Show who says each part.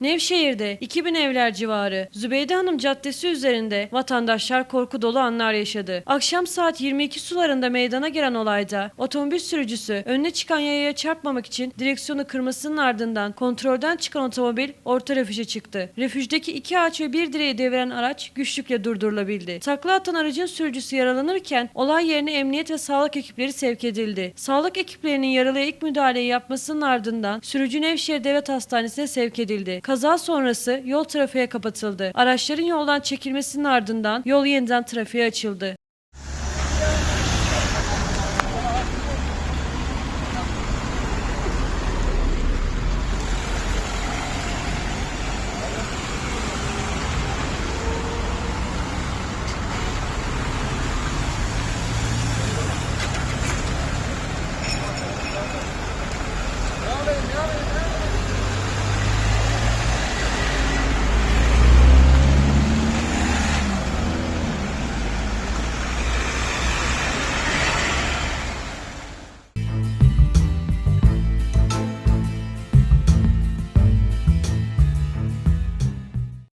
Speaker 1: Nevşehir'de 2000 evler civarı Zübeyde Hanım Caddesi üzerinde vatandaşlar korku dolu anlar yaşadı. Akşam saat 22 sularında meydana gelen olayda otomobil sürücüsü önüne çıkan yayaya çarpmamak için direksiyonu kırmasının ardından kontrolden çıkan otomobil orta refüje çıktı. Refüjdeki iki ağaç ve bir direği deviren araç güçlükle durdurulabildi. Takla atan aracın sürücüsü yaralanırken olay yerine emniyet ve sağlık ekipleri sevk edildi. Sağlık ekiplerinin yaralıya ilk müdahaleyi yapmasının ardından sürücü Nevşehir Devlet Hastanesi'ne sevk edildi. Kaza sonrası yol trafiğe kapatıldı. Araçların yoldan çekilmesinin ardından yol yeniden trafiğe açıldı.